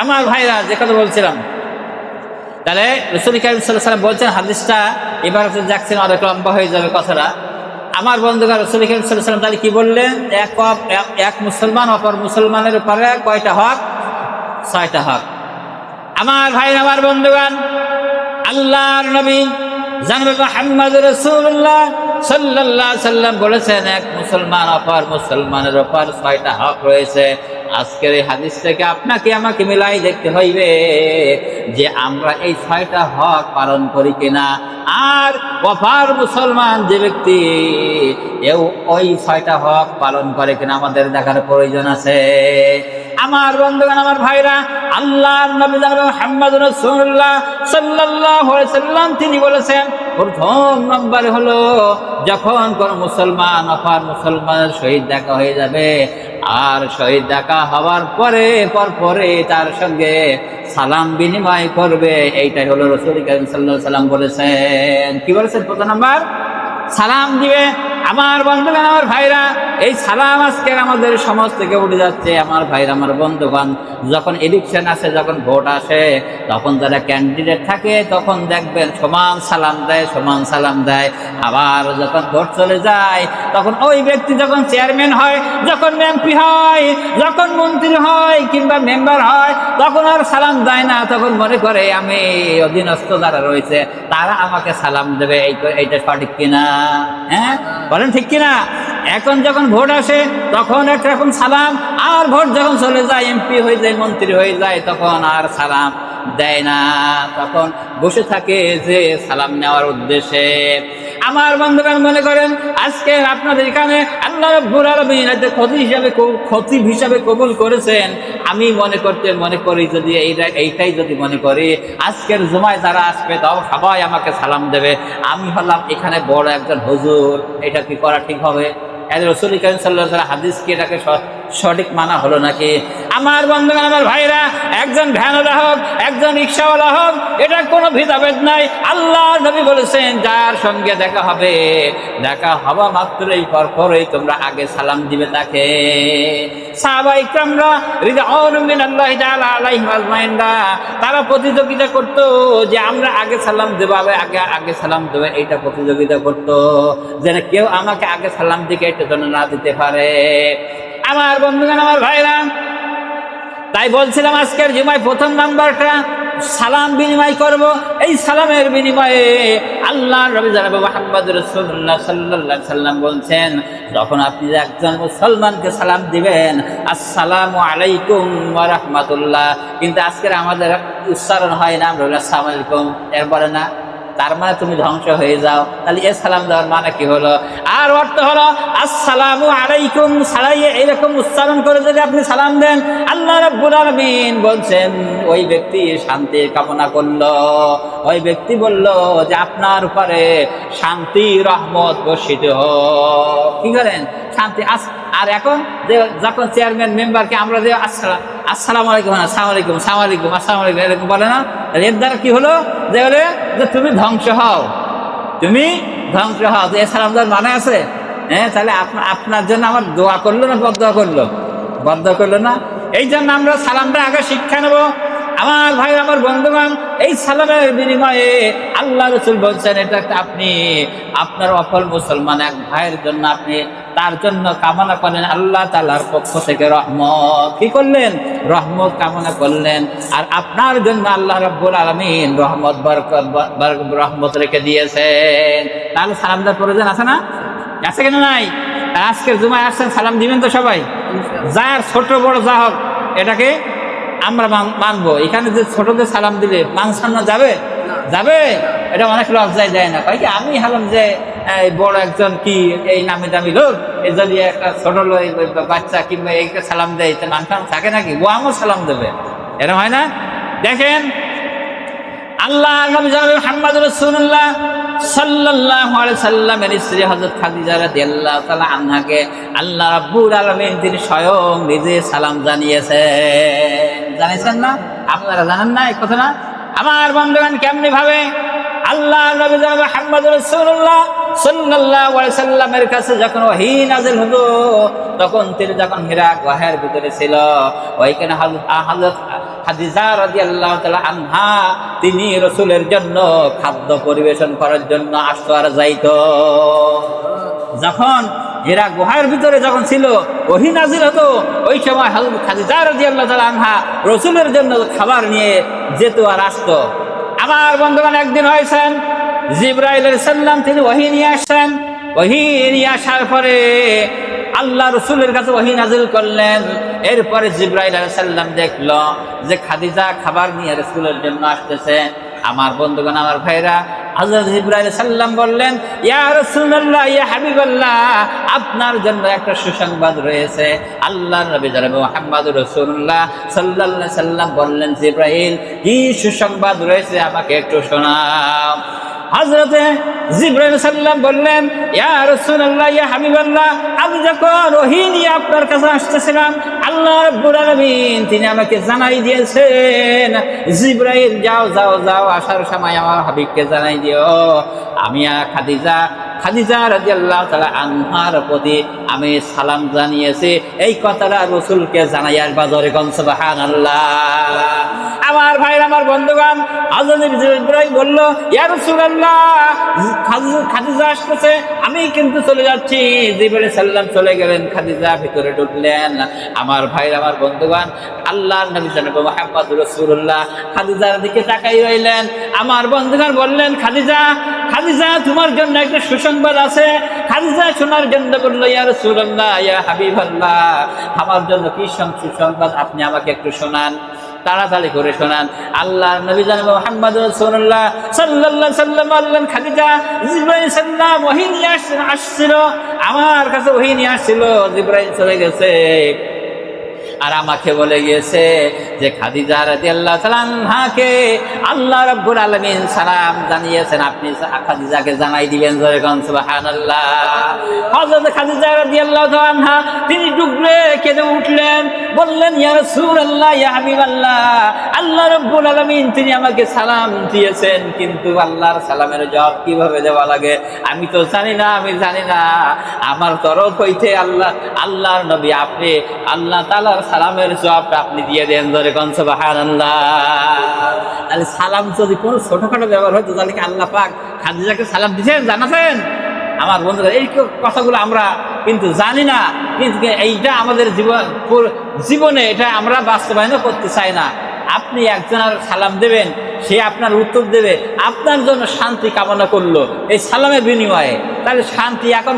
আমার ভাইরা যে কথা বলছিলাম। তাহলে রসুল করিম বলছেন, হাদিসটা এবার যাচ্ছেন অনেক লম্বা হয়ে যাবে কথাটা। আমার বন্ধুগণ, রসুল করিম তাহলে কি বললেন? এক এক- মুসলমান, অপর মুসলমানের উপরে কয়টা হক? ছয়টা হক। আমার ভাই আমার বন্ধুগান আল্লাহর নবী জানবে রসুল্লাহ সাল্লাম বলেছেন, এক মুসলমান, অপর মুসলমানের উপর ছয়টা হক রয়েছে। আজকের এই হাদিস থেকে আপনাকে আমাকে মিলাই দেখতে হইবে যে আমরা এই ছয়টা হক পালন করি কিনা। আর অপার মুসলমান যে ব্যক্তি, এও ওই ছয়টা হক পালন করে কিনা আমাদের দেখার প্রয়োজন আছে। আমার বন্ধুগণ, আমার ভাইরা আল্লাহ নবী মোহাম্মদ রাসূলুল্লাহ সাল্লাল্লাহু আলাইহি সাল্লাম তিনি বলেছেন, প্রথম নম্বর হলো যখন কোন মুসলমান অপার মুসলমানের শহীদ দেখা হয়ে যাবে আর শহীদ দেখা হওয়ার পরে, পর পরে তার সঙ্গে সালাম বিনিময় করবে। এইটাই হলো রসুল সাল্লাম বলেছেন। কি বলেছেন প্রথম নম্বর? সালাম দিবে। আমার বন্ধুগণ, আমার ভাইরা, এই সালাম আজকে আমাদের সমাজ থেকে উঠে যাচ্ছে। আমার ভাইরা, আমার বন্ধুগণ, যখন ইলেকশন আসে, যখন ভোট আসে, তখন যারা ক্যান্ডিডেট থাকে, তখন দেখবেন সমান সালাম দেয়, সমান সালাম দেয়। আবার যখন ভোট চলে যায়, তখন ওই ব্যক্তি যখন চেয়ারম্যান হয়, যখন এমপি হয়, যখন মন্ত্রী হয় কিংবা মেম্বার হয়, তখন আর সালাম দেয় না। তখন মনে করে, আমি অধীনস্থ যারা রয়েছে, তারা আমাকে সালাম দেবে, এই এইটা সঠিক কিনা? হ্যাঁ? বলেন ঠিক কিনা? এখন যখন ভোট আসে, তখন একরকম সালাম, আর ভোট যখন চলে যায়, এমপি হয়ে যায়, মন্ত্রী হয়ে যায়, তখন আর সালাম দেয় না। তখন বসে থাকে যে সালাম নেওয়ার উদ্দেশ্যে। আমার বন্ধুগণ মনে করেন, আজকে আপনাদের এখানে আল্লাহ রব্বুল আলামিন ক্ষতি হিসাবে ক্ষতি হিসাবে কবুল করেছেন। আমি মনে করতে মনে করি যদি এইটা, এইটাই যদি মনে করি, আজকের জুমায় যারা আসবে, তাও সবাই আমাকে সালাম দেবে। আমি হলাম এখানে বড় একজন হজুর। এটা কি করা ঠিক হবে? রসুল করিম সাল্লাহ হাদিস কি এটাকে সঠিক মানা হলো নাকি? আমার বন্ধুগণ, আমার ভাইরা একজন ভ্যানওয়ালা হোক, একজন রিক্সাওয়ালা হোক, এটা কোনো ভেদাভেদ নাই। আল্লাহ নবী বলেছেন, যার সঙ্গে দেখা হবে, দেখা হওয়া পর পরই তোমরা আগে সালাম দিবে তাকে। তারা প্রতিযোগিতা করতো যে আমরা আগে সালাম দেবো, আগে আগে আগে সালাম দেবে, এইটা প্রতিযোগিতা করতো। যেন কেউ আমাকে আগে সালাম দিকে এটা যেন না দিতে পারে। আমার বন্ধুগণ, আমার ভাইরা, তাই বলছিলাম আজকের জুমায় প্রথম নাম্বারটা, সালাম বিনিময় করব। এই সালামের বিনিময়ে আল্লাহ রবি রসুল্লাহ সাল্লাহ সাল্লাম বলছেন, যখন আপনি একজন মুসলমানকে সালাম দিবেন, আসসালামু আলাইকুম রাহমাতুল্লাহ। কিন্তু আজকের আমাদের উচ্চারণ হয় না, আমরা আসসালামু আলাইকুম। এরপরে না তার মানে তুমি ধ্বংস হয়ে যাও। তাহলে এ সালাম দেওয়ার মানে কি হলো? আর অর্থ হলো, আসসালামু আলাইকুম সালাইয়ে এরকম উচ্চারণ করে যদি আপনি সালাম দেন, আল্লাহ রাব্বুল আলামিন বলছেন, ওই ব্যক্তি শান্তির কামনা করল। ওই ব্যক্তি বলল যে আপনার উপরে শান্তি, রহমত বর্ষিত কি করেন শান্তি আস- আর এখন যে যখন চেয়ারম্যান মেম্বারকে আমরা যে আসসালাম, আসসালামু আলাইকুম আসসালামু আলাইকুম আসসালামু আলাইকুম আলাইকুম, এরকম বলে না? এর দ্বারা কি হলো? যে যে তুমি ধ্বংস হও। তুমি ধ্বংস হও। তো এ সালাম দেওয়ার মানে আছে? হ্যাঁ তাহলে আপনা- আপনার জন্য আমার দোয়া করল না বদয়া করল? বদয়া করল না? এই জন্য আমরা সালামটা আগে শিক্ষা নেব। আমার ভাই, আমার বন্ধুগণ, এই সালামের বিনিময়ে আল্লাহ রসুল বলছেন, এটা আপনি, আপনার অফল মুসলমান এক ভাইয়ের জন্য আপনি তার জন্য কামনা করেন। আল্লাহ তালার পক্ষ থেকে রহমত। কি করলেন? রহমত কামনা করলেন। আর আপনার জন্য আল্লাহ রব্বুল আলমিন রহমত, বরকত রহমত রেখে দিয়েছেন। তাহলে সালাম দেওয়ার প্রয়োজন আছে না? আছে কেন নাই? আজকের জুমায় আসছেন, সালাম দিবেন তো সবাই? যার ছোট বড় যা হোক, এটাকে আমরা মান- মানবো। এখানে যে ছোটদের সালাম দিলে সম্মান যাবে? যাবে? এটা অনেক লজ্জায় দেয় না। কয় কি, আমি হলাম যে এই বড় একজন কি এই নামি দামি লোক? এই একটা ছোট বাচ্চা কিংবা এইকে সালাম দেয় তো সম্মান থাকে নাকি? ও আমার সালাম দেবে। এরকম হয় না? দেখেন, আল্লাহ আল্লাহ স্বয়ং নিজে সালাম জানিয়েছেন। না? আপনারা জানেন না এই কথা না আমার বন্ধুগণ কেমনি ভাবে আল্লাহ যখন তখন তিনি যখন হীরা ভিতরে ছিল, ওইখানে তাআলা আনহা, তিনি রসুলের জন্য খাদ্য পরিবেশন করার জন্য আসতো আর যাইতো যখন এরা গুহার ভিতরে যখন ছিল ওহি নাজির হতো, ওই সময় খাদিজা রাদিয়াল্লাহু তাআলা আনহা রসুলের জন্য খাবার নিয়ে যেত আর আসতো। আমার বন্ধুগণ একদিন হয়েছেন জিব্রাইলের সাল্লাম তিনি ওহি নিয়ে আসছেন। ওহি নিয়ে আসার পরে আল্লাহ রসুলের কাছে ওহি নাজিল করলেন। এরপরে জিব্রাইল আলাইসাল্লাম দেখল যে খাদিজা খাবার নিয়ে রসুলের জন্য আসতেছে। আমার বন্ধুগণ, আমার ভাইরা হযরত ইব্রাহিম সাল্লাম বললেন, ইয়া রাসূলুল্লাহ, ইয়া হাবিবাল্লাহ, আপনার জন্য একটা সুসংবাদ রয়েছে। আল্লাহর নবী জনাব মুহাম্মদ রাসূলুল্লাহ সাল্লাল্লাহু আলাইহি সাল্লাম বললেন ইব্রাহিম কি সুসংবাদ রয়েছে আমাকে একটু শোনাও। হজরতে জিব্রাহিম বললেন, ইয়া ইয়া আমি যখন ওহী আপনার কাছে আসতেছিলাম, আল্লাহ রাব্বুল তিনি আমাকে জানাই দিয়েছেন জিব্রাহিম যাও যাও যাও, আসার সময় আমার হাবিবকে জানাই দিও। আমি খাদিজা খাদিজা রাদিয়াল্লাহু তালা আনহার প্রতি আমি সালাম জানিয়েছি, এই কথাটা রসুলকে জানাই আসবা জোরে কোন সুবহানাল্লাহ। আমার ভাই আমার বন্ধুগণ হযরত ইব্রাহিম বলল, ইয়া রাসূলুল্লাহ, খাদিজা- আসতেছে, আমি কিন্তু চলে যাচ্ছি। জিবরাইল সাল্লাম চলে গেলেন, খাদিজা ভিতরে ঢুকলেন। আমার ভাই আমার বন্ধুগণ, আল্লাহর নবী জনাব মুহাম্মদ রাসূলুল্লাহ, খাদিজার দিকে তাকাই রইলেন। আমার বন্ধুগণ বললেন, খাদিজা খাদিজা তোমার জন্য একটা সুসংবাদ আছে। খাদিজা শোনার জন্য বলল, ইয়া রাসূলুল্লাহ, ইয়া হাবিবাল্লাহ, আমার জন্য কি সুসংবাদ? আপনি আমাকে একটু শোনান, তাড়াতাড়ি করে শোনান। আল্লাহ, নবী জানাব মোহাম্মদ রাসূলুল্লাহ সাল্লাল্লাহু সাল্লাম বললেন, খাদিজা, জিব্রাইল সাল্লাম ওহী নিয়ে আসছিল, আমার কাছে ওহী নিয়ে আসছিল, জিব্রাইল চলে গেছে। আর আমাকে বলে গিয়েছে যে খাদিজা রাদিয়াল্লাহু তাআলা আনহাকে আল্লাহ রাব্বুল আলামিন সালাম জানিয়েছেন। আপনি খাদিজাকে জানাই দিবেন সুবহানাল্লাহ। হযরত খাদিজা রাদিয়াল্লাহু তাআলা আনহা, তিনি ডুবলে কেঁদে উঠলেন। বললেন, ইয়া রাসূলুল্লাহ, ইয়া হাবিবাল্লাহ, আল্লাহ রাব্বুল আলামিন তিনি আমাকে সালাম দিয়েছেন। কিন্তু আল্লাহর সালামের জবাব কীভাবে দেওয়া লাগে? আমি তো জানি না, আমি জানি না। আমার তরফ হইতে আল্লাহ, আল্লাহর নবী আপনি আল্লাহ তাআলার সালামের জবাবটা আপনি দিয়ে দেন ধরে কোন তাহলে সালাম যদি কোনো ছোটখাটো ব্যবহার হতো তাহলে কি আল্লাহ পাক খাদিজাকে সালাম দিয়েছেন জানাছেন? আমার বন্ধুরা, এই কথাগুলো আমরা কিন্তু জানি না, কিন্তু এইটা আমাদের জীবন জীবনে এটা আমরা বাস্তবায়নও করতে চাই না। আপনি একজনের সালাম দেবেন, সে আপনার উত্তর দেবে, আপনার জন্য শান্তি কামনা করল, এই সালামের বিনিময়ে। তাহলে শান্তি এখন